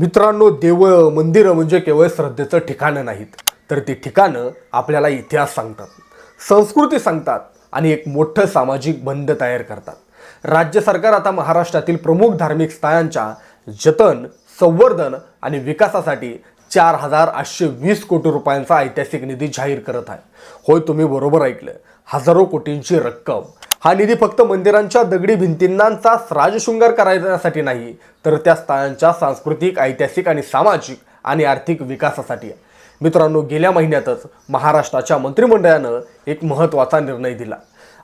मित्रांनो देवळं मंदिरं म्हणजे केवळ श्रद्धेचं ठिकाणं नाहीत तर ती ठिकाणं आपल्याला इतिहास सांगतात संस्कृती सांगतात आणि एक मोठं सामाजिक बंध तयार करतात. राज्य सरकार आता महाराष्ट्रातील प्रमुख धार्मिक स्थळांच्या जतन संवर्धन आणि विकासासाठी चार हजार आठशे वीस कोटी रुपयांचा ऐतिहासिक निधी जाहीर करत आहे. होय तुम्ही बरोबर ऐकलं. हजारो कोटींची रक्कम. हा निधी फक्त मंदिरांच्या दगडी भिंतींनाचा राजशृंगार करण्यासाठी नाही तर त्या स्थळांच्या सांस्कृतिक ऐतिहासिक आणि सामाजिक आणि आर्थिक विकासासाठी आहे. मित्रांनो गेल्या महिन्यातच महाराष्ट्राच्या मंत्रिमंडळानं एक महत्त्वाचा निर्णय दिला.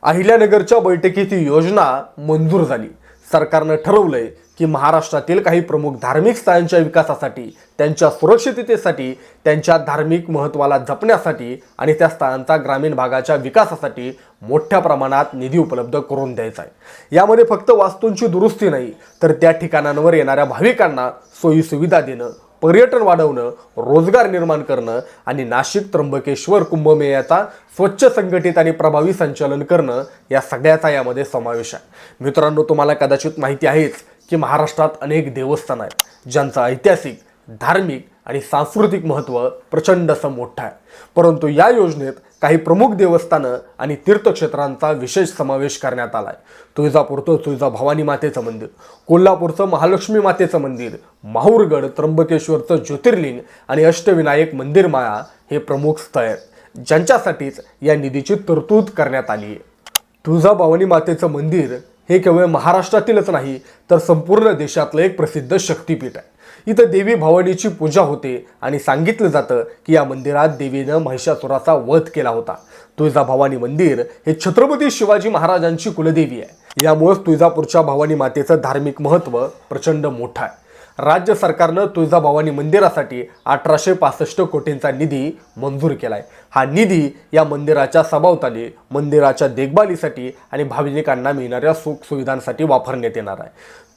अहिल्यानगरच्या बैठकीत ही योजना मंजूर झाली. सरकारनं ठरवलंय की महाराष्ट्रातील काही प्रमुख धार्मिक स्थळांच्या विकासासाठी त्यांच्या सुरक्षिततेसाठी त्यांच्या धार्मिक महत्त्वाला जपण्यासाठी आणि त्या स्थळांचा ग्रामीण भागाच्या विकासासाठी मोठ्या प्रमाणात निधी उपलब्ध करून द्यायचा आहे. यामध्ये फक्त वास्तूंची दुरुस्ती नाही तर त्या ठिकाणांवर येणाऱ्या भाविकांना सोयीसुविधा देणं पर्यटन वाढवणं रोजगार निर्माण करणं आणि नाशिक त्र्यंबकेश्वर कुंभमेळ्याचा स्वच्छ संघटित आणि प्रभावी संचालन करणं या सगळ्याचा यामध्ये समावेश आहे. मित्रांनो तुम्हाला कदाचित माहिती आहेच की महाराष्ट्रात अनेक देवस्थानं आहेत ज्यांचं ऐतिहासिक धार्मिक आणि सांस्कृतिक महत्त्व प्रचंड असं मोठं आहे. परंतु या योजनेत काही प्रमुख देवस्थानं आणि तीर्थक्षेत्रांचा विशेष समावेश करण्यात आला आहे तुळजापूरचं तुळजा भवानी मातेचं मंदिर कोल्हापूरचं महालक्ष्मी मातेचं मंदिर माहूरगड त्र्यंबकेश्वरचं ज्योतिर्लिंग आणि अष्टविनायक मंदिरमाळा हे प्रमुख स्थळ आहेत ज्यांच्यासाठीच या निधीची तरतूद करण्यात आली आहे. तुळजाभवानी मातेचं मंदिर हे केवळ महाराष्ट्रातीलच नाही तर संपूर्ण देशातलं एक प्रसिद्ध शक्तिपीठ आहे. इथं देवी भवानीची पूजा होते आणि सांगितलं जातं की या मंदिरात देवीनं महिषासुराचा वध केला होता. तुळजाभवानी मंदिर हे छत्रपती शिवाजी महाराजांची कुलदेवी आहे. यामुळेच तुळजापूरच्या भवानी मातेचं धार्मिक महत्त्व प्रचंड मोठं आहे. राज्य सरकारनं तुळजाभवानी मंदिरासाठी अठराशे पासष्ट कोटींचा निधी मंजूर केला आहे हा निधी या मंदिराच्या सभावताली मंदिराच्या देखभालीसाठी आणि भाविकांना मिळणाऱ्या सुखसुविधांसाठी वापरण्यात येणार आहे.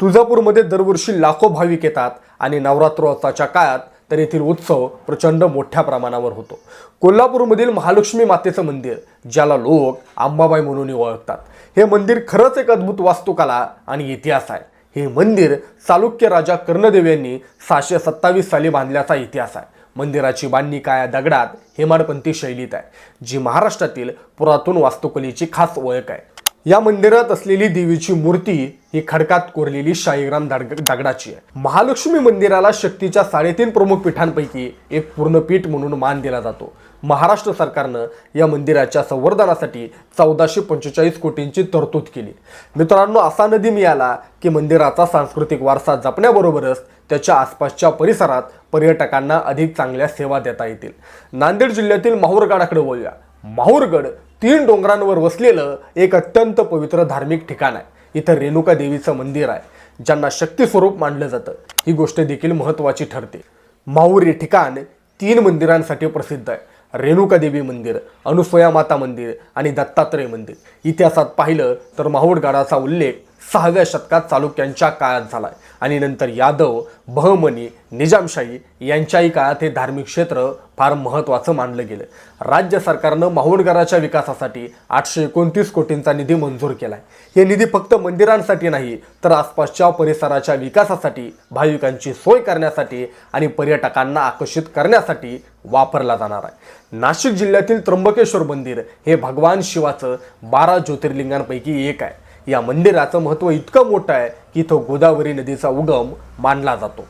तुळजापूरमध्ये दरवर्षी लाखो भाविक येतात आणि नवरात्रोत्सवाच्या काळात तर येथील उत्सव प्रचंड मोठ्या प्रमाणावर होतो. कोल्हापूरमधील महालक्ष्मी मातेचं मंदिर ज्याला लोक आंबाबाई म्हणूनही ओळखतात. हे मंदिर खरंच एक अद्भुत वास्तुकला आणि इतिहास आहे. हे मंदिर चालुक्य राजा कर्णदेव यांनी सहाशे सत्तावीस साली बांधल्याचा इतिहास आहे. मंदिराची बांधणी काया दगडात हेमाडपंथी शैलीत आहे जी महाराष्ट्रातील पुरातन वास्तुकलेची खास ओळख आहे. या मंदिरात असलेली देवीची मूर्ती ही खडकात कोरलेली शाहीग्राम दगडाची आहे. महालक्ष्मी मंदिराला शक्तीच्या साडेतीन प्रमुख पीठांपैकी एक पूर्ण पीठ म्हणून मान दिला जातो. महाराष्ट्र सरकारनं या मंदिराच्या संवर्धनासाठी चौदाशे पंचेचाळीस कोटींची तरतूद केली. मित्रांनो असा नदी मिळाला की मंदिराचा सांस्कृतिक वारसा जपण्याबरोबरच त्याच्या आसपासच्या परिसरात पर्यटकांना अधिक चांगल्या सेवा देता येतील. नांदेड जिल्ह्यातील माहूरगडाकडे बोलूया माहूरगड तीन डोंगरांवर वसलेलं एक अत्यंत पवित्र धार्मिक ठिकाण आहे. इथं रेणुका देवीचं मंदिर आहे ज्यांना शक्तीस्वरूप मानलं जातं. ही गोष्ट देखील महत्त्वाची ठरते. माहूर हे ठिकाण तीन मंदिरांसाठी प्रसिद्ध आहे. रेणुका देवी मंदिर अनुसया माता मंदिर आणि दत्तात्रय मंदिर. इतिहासात पाहिलं तर माहूरगडाचा उल्लेख सहाव्या शतकात चालुक्यांच्या काळात झाला आहे आणि नंतर यादव बहमनी निजामशाही यांच्याही काळात हे धार्मिक क्षेत्र फार महत्त्वाचं मानलं गेलं. राज्य सरकारनं माहूरगडाच्या विकासासाठी आठशे एकोणतीस कोटींचा निधी मंजूर केला आहे हे निधी फक्त मंदिरांसाठी नाही तर आसपासच्या परिसराच्या विकासासाठी भाविकांची सोय करण्यासाठी आणि पर्यटकांना आकर्षित करण्यासाठी वापरला जाणार आहे. नाशिक जिल्ह्यातील त्र्यंबकेश्वर मंदिर हे भगवान शिवाचं बारा ज्योतिर्लिंगांपैकी एक आहे. या मंदिराचं महत्त्व इतकं मोठं आहे की इथं गोदावरी नदीचा उगम मानला जातो.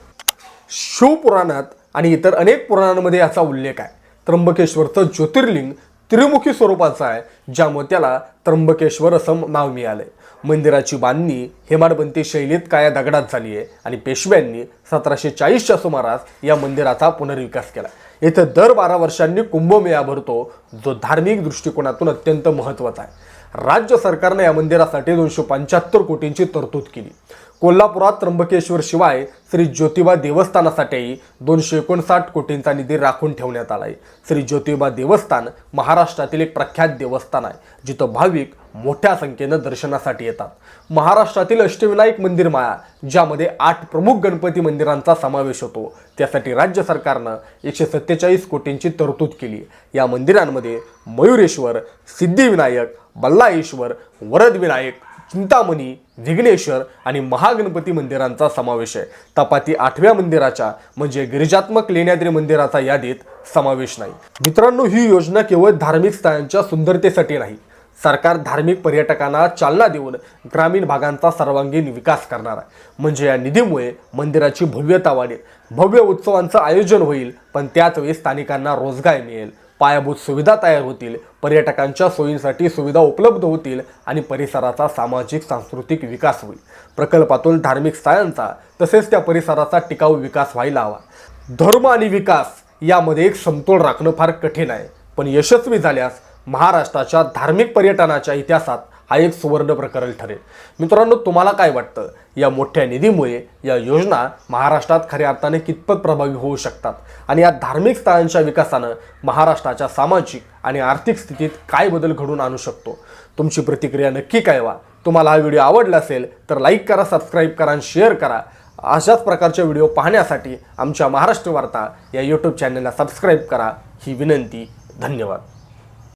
शिवपुराणात आणि इतर अनेक पुराणांमध्ये याचा उल्लेख आहे. त्र्यंबकेश्वरचं ज्योतिर्लिंग त्रिमुखी स्वरूपाचं आहे ज्यामुळे त्याला त्र्यंबकेश्वर असं नाव मिळालंय. मंदिराची बांधणी हेमाडपंथी शैलीत काया दगडात झाली आहे आणि पेशव्यांनी सतराशे चाळीसच्या सुमारास या मंदिराचा पुनर्विकास केला. येथे दर बारा वर्षांनी कुंभमेळा भरतो जो धार्मिक दृष्टिकोनातून अत्यंत महत्त्वाचा आहे. राज्य सरकारने या मंदिरासाठी दोनशे पंच्याहत्तर कोटींची तरतूद केली. कोल्हापुरात त्र्यंबकेश्वर शिवाय श्री ज्योतिबा देवस्थानासाठीही दोनशे एकोणसाठ कोटींचा निधी राखून ठेवण्यात आला आहे श्री ज्योतिबा देवस्थान महाराष्ट्रातील एक प्रख्यात देवस्थान आहे जिथं भाविक मोठ्या संख्येनं दर्शनासाठी येतात. महाराष्ट्रातील अष्टविनायक मंदिर माळा ज्यामध्ये आठ प्रमुख गणपती मंदिरांचा समावेश होतो त्यासाठी राज्य सरकारनं एकशे सत्तेचाळीस कोटींची तरतूद केली. या मंदिरांमध्ये मयुरेश्वर सिद्धिविनायक बल्लाईश्वर वरदविनायक चिंतामणी विघ्नेश्वर आणि महागणपती मंदिरांचा समावेश आहे. तपाती आठव्या मंदिराच्या म्हणजे गिरिजात्मक लेण्याद्री मंदिराचा यादीत समावेश नाही. मित्रांनो ही योजना केवळ धार्मिक स्थळांच्या सुंदरतेसाठी नाही. सरकार धार्मिक पर्यटकांना चालना देऊन ग्रामीण भागांचा सर्वांगीण विकास करणार आहे. म्हणजे या निधीमुळे मंदिराची भव्यता वाढेल. भव्य उत्सवांचं आयोजन होईल पण त्याच वेळी स्थानिकांना रोजगार मिळेल. पायाभूत सुविधा तयार होतील पर्यटकांच्या सोयींसाठी सुविधा उपलब्ध होतील आणि परिसराचा सामाजिक सांस्कृतिक विकास होईल. प्रकल्पातून धार्मिक स्थळांचा तसेच त्या परिसराचा टिकाऊ विकास व्हायला हवा. धर्म आणि विकास यामध्ये एक समतोल राखणं फार कठीण आहे. पण यशस्वी झाल्यास महाराष्ट्राच्या धार्मिक पर्यटनाच्या इतिहासात हा एक सुवर्ण प्रकरण ठरेल. मित्रांनो तुम्हाला काय वाटतं? या मोठ्या निधीमुळे या योजना महाराष्ट्रात खऱ्या अर्थाने कितपत प्रभावी होऊ शकतात? आणि या धार्मिक स्थळांच्या विकासानं महाराष्ट्राच्या सामाजिक आणि आर्थिक स्थितीत काय बदल घडून आणू शकतो? तुमची प्रतिक्रिया नक्की कळवा. तुम्हाला हा व्हिडिओ आवडला असेल तर लाईक करा सबस्क्राईब करा आणि शेअर करा. अशाच प्रकारचे व्हिडिओ पाहण्यासाठी आमच्या महाराष्ट्र वार्ता या यूट्यूब चॅनलला सबस्क्राईब करा. ही विनंती धन्यवाद.